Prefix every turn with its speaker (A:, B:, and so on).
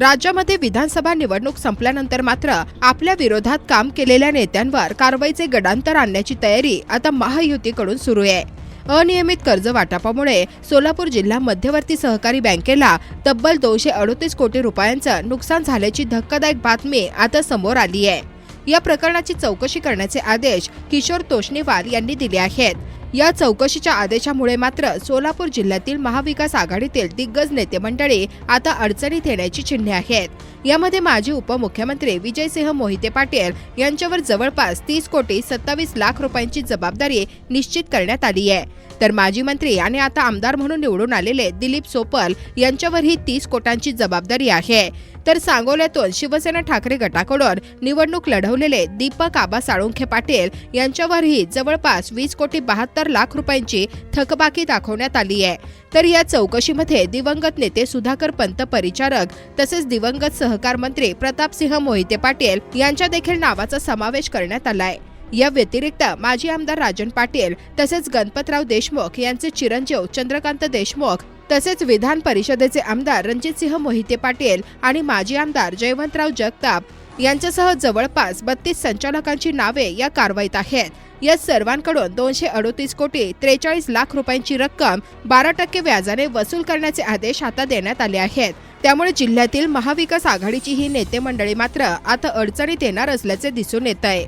A: राज्यामध्ये विधानसभा निवडणूक संपल्यानंतर मात्र आपल्या विरोधात काम केलेल्या नेत्यांवर कारवाईचे गडांतर आणण्याची तयारी आता महायुतीकडून सुरू आहे. अनियमित कर्ज वाटपामुळे सोलापूर जिल्हा मध्यवर्ती सहकारी बँकेला तब्बल दोनशे अडोतीस कोटी रुपयांचं नुकसान झाल्याची धक्कादायक बातमी आता समोर आली आहे. या प्रकरणाची चौकशी करण्याचे आदेश किशोर तोष्णीवाल यांनी दिले आहेत. या चौकशीच्या आदेशामुळे मात्र सोलापूर जिल्ह्यातील महाविकास आघाडीतील दिग्गज नेते मंडळी आता अडचणीत येण्याची चिन्हे आहेत. यामध्ये माजी उपमुख्यमंत्री विजयसिंह मोहिते पाटील यांच्यावर जवळपास तीस कोटी सत्तावीस लाख रुपयांची जबाबदारी निश्चित करण्यात आली आहे. तर माजी मंत्री आणि आता आमदार म्हणून निवडून आलेले दिलीप सोपल यांच्यावरही तीस कोटांची जबाबदारी आहे. तर सांगोल्यातून शिवसेना ठाकरे गटाकडून निवडणूक लढवलेले दीपक आबा साळुंखे पाटील यांच्यावरही जवळपास वीस कोटी बहात्तर लाख रुपयांची थकबाकी दाखवण्यात आली आहे. तर या चौकशीमध्ये दिवंगत नेते सुधाकर पंत परिचारक तसेच दिवंगत सहकार मंत्री प्रतापसिंह मोहिते पाटील यांच्या देखील नावाचा समावेश करण्यात आलाय. या व्यतिरिक्त माजी आमदार राजन पाटील तसेच गणपतराव देशमुख यांचे चिरंजीव चंद्रकांत देशमुख तसेच विधान परिषदेचे आमदार रणजितसिंह मोहिते पाटील आणि माजी आमदार जयवंतराव जगताप यांच्यासह जवळपास बत्तीस संचालकांची नावे या कारवाईत आहेत. या सर्वांकडून दोनशे अडोतीस कोटी त्रेचाळीस लाख रुपयांची रक्कम बारा टक्के व्याजाने वसूल करण्याचे आदेश आता देण्यात आले आहेत. त्यामुळे जिल्ह्यातील महाविकास आघाडीची ही नेते मंडळी मात्र आता अडचणीत येणार असल्याचे दिसून येत आहे